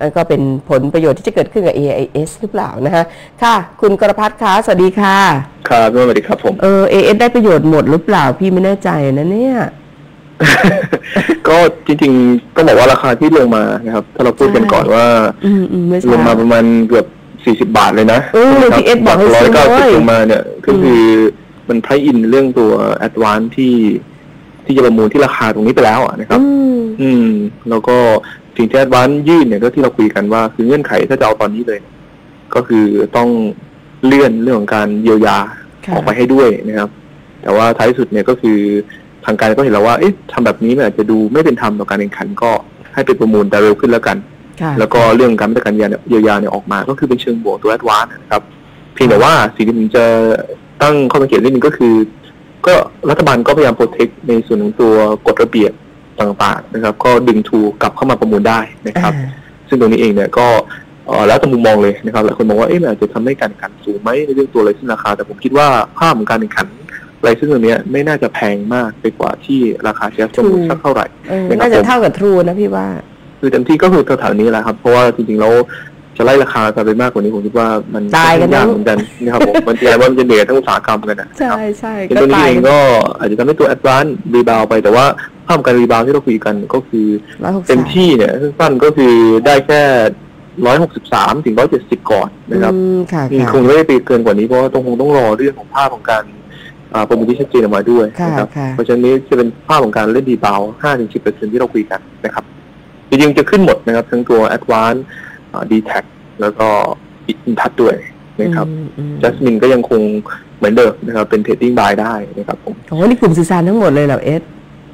แล้วก็เป็นผลประโยชน์ที่จะเกิดขึ้นกับ AIS หรือเปล่านะคะค่ะ คุณกรพัฒน์คะสวัสดีค่ะครับสวัสดีครับผมเออ AIS ได้ประโยชน์หมดหรือเปล่าพี่ไม่แน่ใจนะเนี่ย ก็จริงๆต้องบอกว่าราคาที่ลงมานะครับ ถ้าเราพูดกันก่อนว่าอืมอืมไม่ลใช่งมาประมาณเกือบ40บาทเลยนะเออนะครับ PS บอกให้ร้อซื้ยอเก้าสิบเว้ยลงมาเนี่ยก็คือมันไพอินเรื่องตัวแอดวานที่ที่จะประมูลที่ราคาตรงนี้ไปแล้วอะนะครับ อืมอืมแล้วก็ สิ่งที่แอดวานยื่นเนี่ยก็ที่เราคุยกันว่า คือเงื่อนไขถ้าจะเอาตอนนี้เลย ก็คือต้องเลื่อนเรื่องของการเยียวยาค่ะออกไปให้ด้วยนะครับ แต่ว่าท้ายสุดเนี่ยก็คือทางการก็เห็นแล้วว่า เอ๊ะทำแบบนี้มันอาจจะดูไม่เป็นธรรมต่อการแข่งขันก็ให้ไปประมูลแต่เร็วขึ้นแล้วกันค่ะแล้วก็เรื่องการมาตรการเยียวยาเนี่ยเยียวยาเนี่ยออกมา ก็คือเป็นเชิงบวกตัวแอดวานนะครับ เพียงแต่ว่าสิ่งที่ผมจะตั้งข้อสังเกตนิดนึงก็คือ ก็รัฐบาลก็พยายามโปรเทคในส่วนของตัวกฎระเบียบ ต่างๆนะครับ ก็ดึงทูกลับเข้ามาประมูลได้นะครับอ่าซึ่งตรงนี้เองเนี่ยก็เอ่อแล้วแต่มุมมองเลยนะครับหลายคนมองว่าเอ๊ะมันอาจจะทำให้การแข่งขันสูงไหมในเรื่องตัวไรซึ่งราคา แต่ผมคิดว่าภาพของการแข่งขันไรซึ่งตัวเนี้ยไม่น่าจะแพงมากไปกว่าที่ราคาเชฟประมูลสักเท่าไหร่เออนะครับน่าจะเท่ากับทรูนะพี่ว่าคือเต็มที่ก็คือแถวๆนี้แหละครับเพราะว่าจริงๆแล้วจะไล่ราคาไปมากกว่านี้ผมคิดว่ามันตายกันยากทั้งเหมือนกันนะครับผมมันจะว่ามันจะเหนื่อยทั้งอุตสาหกรรมกันนะคใช่รับใช่ในก็ตัวนี้ตายเองก็อาจจะทำให้ตัวแอดวานซ์รีบาวไปแต่ว่า ภาพการรีบาวที่เราคุยกันก็คือร้อยหกสิบเต็มที่เนี่ยสั้นๆก็คือได้แค่ร้อยหกสิบสามถึงร้อยเจ็ดสิบก่อนนะครับอืมค่ะอืมค่ะคงไม่ได้ไปเกินกว่านี้เพราะว่าต้องคงต้องรอเรื่องของภาพของการอ่าประมูลที่ชัดเจนออกมาด้วยค่ะนะครับค่ะเพราะฉะนั้นนี้จะเป็นภาพของการเล่นดีบาวห้าถึงสิบเปอร์เซ็นที่เราคุยกันนะครับจริงๆจะขึ้นหมดนะครับ ทั้งตัว Advance ดีแท็แล้วก็อินทัชด้วยนะครับอืมอืมจัสมินก็ยังคงเหมือนเดิมนะครับเป็นเทรดดิ้งบายได้นะครับผมโอ้นี่กลุ่มสื่อสารทั้งหมดเลยเหรอเอส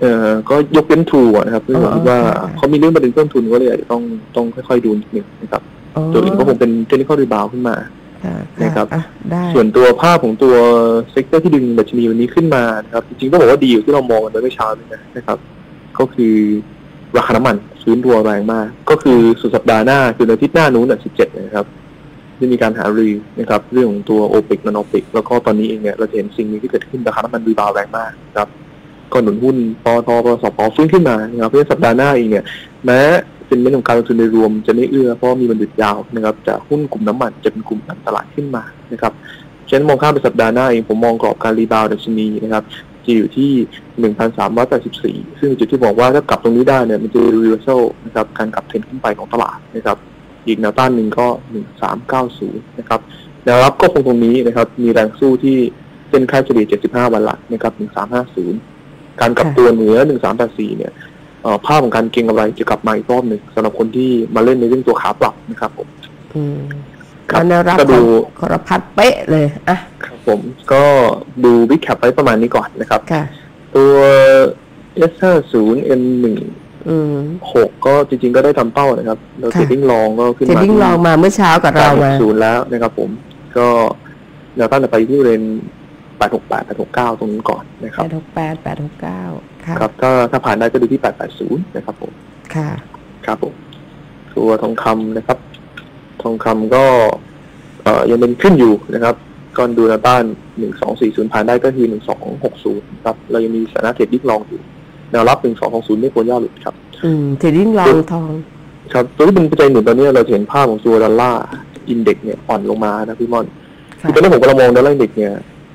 เอ่อก็ยกเว้นทูนะครับซึ่งผมคิดว่าอ๋อค่ะเขามีเรื่องประเด็นเพิ่มทุนก็เลยอาจจะต้องต้องค่อยๆดูนิดนึงนะครับอ๋อตัวอื่นก็คงเป็นเทคนิคอลรีบาวขึ้นมาค่ะนะครับอะได้ส่วนตัวภาพของตัวเซกเตอร์ที่ดึงดัชนีวันนี้ขึ้นมานะครับจริงๆต้องบอกว่าดีอยู่ที่เรามองกันไว้เมื่อเช้านี้นะครับ ก็คือราคาน้ำมันฟื้นตัวแรงมาก ก็คือสุดสัปดาห์หน้าคืออาทิตย์หน้านู้นอะ17 นะครับจะมีการหารือนะครับ เรื่องของตัวโอเปกนอนโอเปกแล้วก็ตอนนี้เองเนี่ยเราจะเห็นสิ่งนี้ที่เกิดขึ้นราคาน้ำมันรีบาวด์แรงมากนะครับ ก็หนุนหุ้นปอทปสปฟื้นขึ้นมานะครับเพื่อสัปดาห์หน้าเองเนี่ยแม้เป็นเรื่องของการลงทุนโดยรวมจะไม่เอื้อเพราะมีวันหยุดยาวนะครับจากหุ้นกลุ่มน้ำมันจะเป็นกลุ่มนำตลาดขึ้นมานะครับฉะนั้นมองข้ามไปสัปดาห์หน้าเองผมมองกรอบการรีบาวด์ดัชนีนะครับจะอยู่ที่ 1,384 ซึ่งจุดที่บอกว่าถ้ากลับตรงนี้ได้เนี่ยมันจะรีเวอร์ซนะครับการกลับเทรนขึ้นไปของตลาดนะครับอีกแนวต้านหนึ่งก็ 1390 นะครับแนวรับก็คงตรงนี้นะครับมีแรงสู้ที่เส้นค่าเฉลี่ย 75 วันหลักนะครับ 1350 การกลับตัวเหนือ1384เนี่ยเอ่อภาพของการเก็งกำไรจะกลับมาอีกรอบหนึ่งสำหรับคนที่มาเล่นในเรื่องตัวขาปรับนะครับผมอืมครับอันแนวรับก็ขดูองคอรพัดเป๊ะเลยอะครับผมก็ดูวิกแคปไว้ประมาณนี้ก่อนนะครับค่ะตัว S50 N16 อืมก็จริงๆก็ได้ทำเป้านะครับ แล้วค่ะเทรดดิ้งลองก็ขึ้นเทรดมาดิ้งลองมาเมื่อเช้ากับเรามาศูนย์แล้วนะครับผมก็แนวต้านจะไปที่บริ เวณ868 869 ตรงนี้ก่อนนะคแปรับดหกแปดแปดหกเก้าค่ะครับถ้าถ้าผ่านได้ก็ดูที่ 880 นะครับผม ค่ะ ครับผม ตัวทองคำนะครับ ทองคำก็เอ่อยังเป็นขึ้นอยู่นะครับก่อนดูแนวต้าน 1240 ผ่านได้ก็คือ 1260 ครับ เรายังมีสถานะเทรดดิ้งลองอยู่ แนวรับ 1220ไม่ควรย่อหลุดครับ อืม เทรดดิ้งลองทอง ครับ ตัวที่เป็นปัจจัยหนุนตอนนี้เราจะเห็นภาพของตัวดอลลาร์อินเด็กซ์เนี่ยอ่อนลงมานะพี่มอนค่ะคือตอนนี้ผมกำลังมองดอลลาร์อินเด็กซ์เนี่ย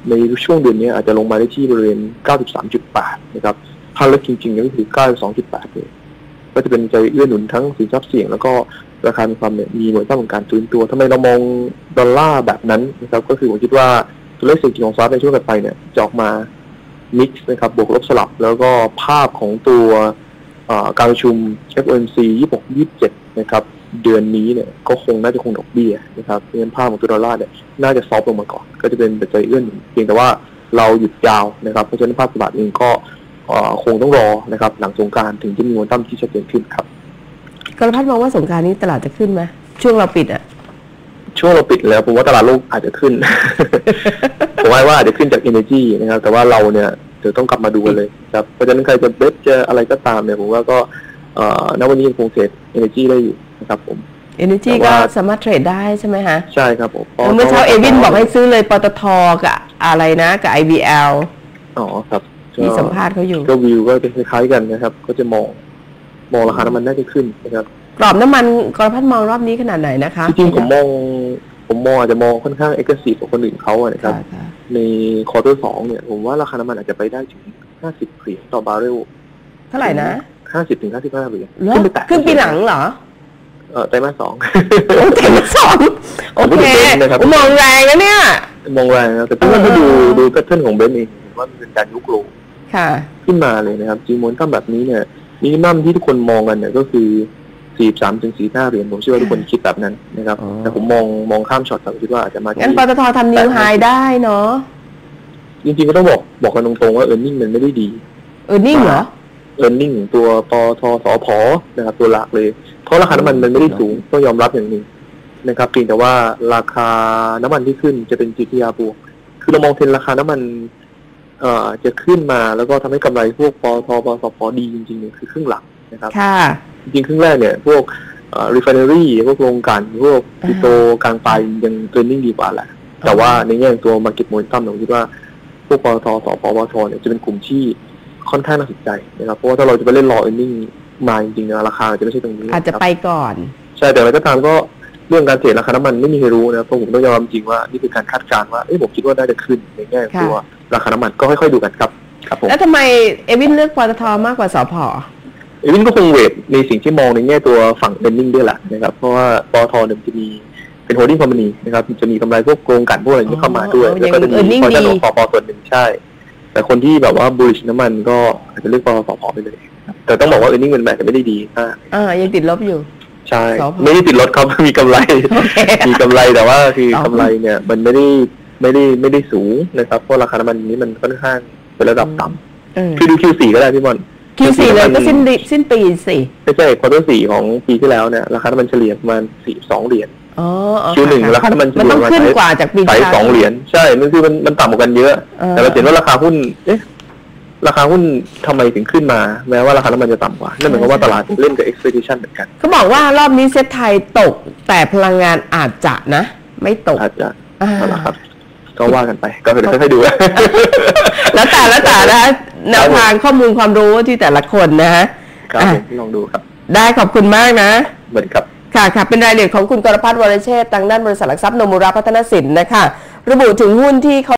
ในช่วงเดือนนี้อาจจะลงมาได้ที่บริเวณ 93.8 นะครับถ้าเล็กจริงๆก็คือ 92.8เลยก็จะเป็นใจเอื้อหนุนทั้งสินทรัพย์เสี่ยง แล้วก็ราคามีความมีหน่วยต้านของการฟื้นตัวทำไมเรามองดอลลาร์แบบนั้นนะครับ ก็คือผมคิดว่าตัวเลขเศรษฐกิจของสหรัฐในช่วงถัดไปเนี่ยจะออกมา mix นะครับ บวกลบสลับ แล้วก็ภาพของตัวการประชุม FOMC 26 27 นะครับ เดือนนี้เนี่ยก็คงน่าจะคงดอกเบี้ยนะครับเพราะฉะนั้นภาพของตัวดอลลาร์เนี่ยน่าจะซอฟต์ลงมาก่อน ก็จะเป็นปัจจัยเอื้อหนุนเพียงแต่ว่าเราหยุดยาวนะครับเพราะฉะนั้นภาพตลาดเองก็เอ่อคงต้องรอนะครับ หลังสงกรารถึงจะมีโมเมนตัมที่ชัดเจนขึ้นครับกรพัดมองว่าสงกรารนี้ตลาดจะขึ้นไหมช่วงเราปิดอะช่วงเราปิดแล้วผมว่าตลาดโลกอาจจะขึ้นผมว่าว่าอาจจะขึ้นจาก energy นะครับ แต่ว่าเราเนี่ยเดี๋ยวต้องกลับมาดูกันเลยครับเพราะฉะนั้นใครจะเบสจะอะไรก็ตามเนี่ยผมว่าก็เอ่อณวันนี้ยังคงเทรด energy ได้อยู่นะ ครับผม Energy แต่ก็ว่า สามารถเทรดได้ใช่ไหมฮะใช่ครับผมพระเมื่อเช้าเอวินบอกให้ซื้อเลยปตทกับอะไรนะกับ IBL อ๋อครับที่สัมภาษณ์เขาอยู่ ก็วิวก็จะคล้ายๆกันนะครับ ก็จะมองมองราคาน้ำมันน่าจะขึ้นนะครับ กรอบน้ำมันกรพัฒน์มองรอบนี้ขนาดไหนนะคะจริงๆผมมองผมมองอาจจะมองค่อนข้างเอ็กซ์ซีฟกว่าคนอื่นเขาอะนะครับ ค่ะค่ะในควอเตอร์สองเนี่ย ผมว่าราคาน้ำมันอาจจะไปได้ถึง 50เหรียญต่อบาร์เรล เท่าไหร่นะ50ถึง55เหรียญเหรอขึ้นไปแตะ ครึ่งปีหลังเหรอเออ ไตรมาสสองโอ้เต็มสองโอเคนะครับมองแรงนะเนี่ยมองแรงนะแต่พี่ว่าถ้าดูดูแพทเทิร์นของเบนซ์เองเห็นว่ามันเป็นการยุกโลค่ะขึ้นมาเลยนะครับจริงมวนตั้มแบบนี้เนี่ยมินิมัมที่ทุกคนมองกันเนี่ยก็คือ43ถึง45เหรียญผมเชื่อว่าทุกคนคิดแบบนั้นนะครับอ๋อแต่ผมมองมองข้ามช็อตผมคิดว่าอาจจะมาที่งั้นปตททำนิวไฮได้เนาะจริงๆก็ต้องบอกบอกกันตรงๆว่าเออร์เน็งมันไม่ได้ดีเออนิ่งเหรอ เออร์เน็งตัวปทสพนะครับตัวหลักเลย เพราะราคาน้ำมันมันไม่ได้สูงต้องยอมรับอย่างหนึ่งนะครับเพียงแต่ว่าราคาน้ำมันที่ขึ้นจะเป็น GTR บวก คือเรามองเทรนด์ราคาน้ำมันเอ่อจะขึ้นมาแล้วก็ทำให้กำไรพวกปทปสพดีจริงๆเนี่ยคือครึ่งหลังนะครับค่ะจริงๆครึ่งแรกเนี่ย พวกเอ่อ refinery พวกโรงกลั่นพวกปิโตรกลางไปยังเทรนนิ่งดีกว่าแหละ แต่ว่าในแง่ของตัว market momentum ผมคิดว่า พวกปตทสปวชเนี่ยจะเป็นกลุ่มที่ ค่อนข้างน่าสนใจนะครับเพราะว่าถ้าเราจะไปเล่นรอ earning มาจริงๆนะราคาจะไม่ใช่ตรงนี้อาจจะครับไปก่อน ใช่แต่อะไรก็ตามก็เรื่องการเทรดราคาน้ำมันไม่มีใครรู้นะเพราะผมต้องยอมรับจริงว่านี่คือการคาดการณ์ว่าเอ้ยผมคิดว่าน่าจะขึ้นในแง่ของตัวราคาน้ำมันก็ค่อยๆดูกันครับครับผมแล้วทำไมเอวินเลือกปตทมากกว่าสพเอวินก็คงเวทในสิ่งที่มองในแง่ตัวฝั่ง earning ด้วยแหละนะครับเพราะว่าปอทเนี่ยมันจะมีเป็น holding company นะครับจะมีกำไรพวกโกงกลั่นพวกอะไรอย่างนี้เข้ามาด้วยอ๋อแล้วก็จะมียัง earning พอจะดีของปอส่วนหนึ่งใช่ แต่คนที่แบบว่า bullish น้ำมันก็อาจจะเลือกปอสพไปเลยครับแต่ต้องบอกว่า earning มันแบบไม่ได้ดีมากอ่ายังติดลบอยู่ ใช่สพไม่ได้ติดลดครับมีกำไรโอเคมีกำไรแต่ว่าคืออ๋อกำไรเนี่ย มันไม่ได้ไม่ได้ไม่ได้สูงนะครับเพราะราคาน้ำมันนี้มันค่อนข้างเป็นระดับต่ำเออคือดู Q4 ก็ได้พี่บอลคิวสี่เลยก็สิ้นดิสิ้นปีสิไม่ใช่ควอเตอร์สี่ของปีที่แล้วเนี่ยราคาน้ำมันเฉลี่ยประมาณสี่สองเหรียญอ๋ออ๋อ คิวหนึ่งค่ะราคาน้ำมันเฉมันลี่ยต้องประมาณขึ้นกว่าจากปีใส่ที่แล้วสองเหรียญใช่ มันคือมันมันต่ำกว่ากันเยอะออแต่เราเห็นว่าราคาหุ้น เอ๊ะ ราคาหุ้นทำไมถึงขึ้นมา แม้ว่าราคาน้ำมันจะต่ำกว่า นั่นหมายความว่าตลาดเล่นกับ expectation เหมือนกันเขาบอกว่ารอบนี้เซ็ตไทยตก แต่พลังงานอาจจะนะ ไม่ตกอาจจะอ่านั่นแหละครับก็ว่ากันไป ก็เดี๋ยวค่อยๆดูแล้วแต่แล้วแต่นะแนวทางข้อมูลความรู้ที่แต่ละคนนะฮะครับอะผมลองดูครับ ได้ขอบคุณมากนะเหมือนครับ ค่ะค่ะเป็นรายละเอียดของคุณกรพัฒน์วรเชษฐ์ทางด้านบริษัทหลักทรัพย์โนมุระพัฒนสินนะคะ ระบุถึงหุ้นที่เขา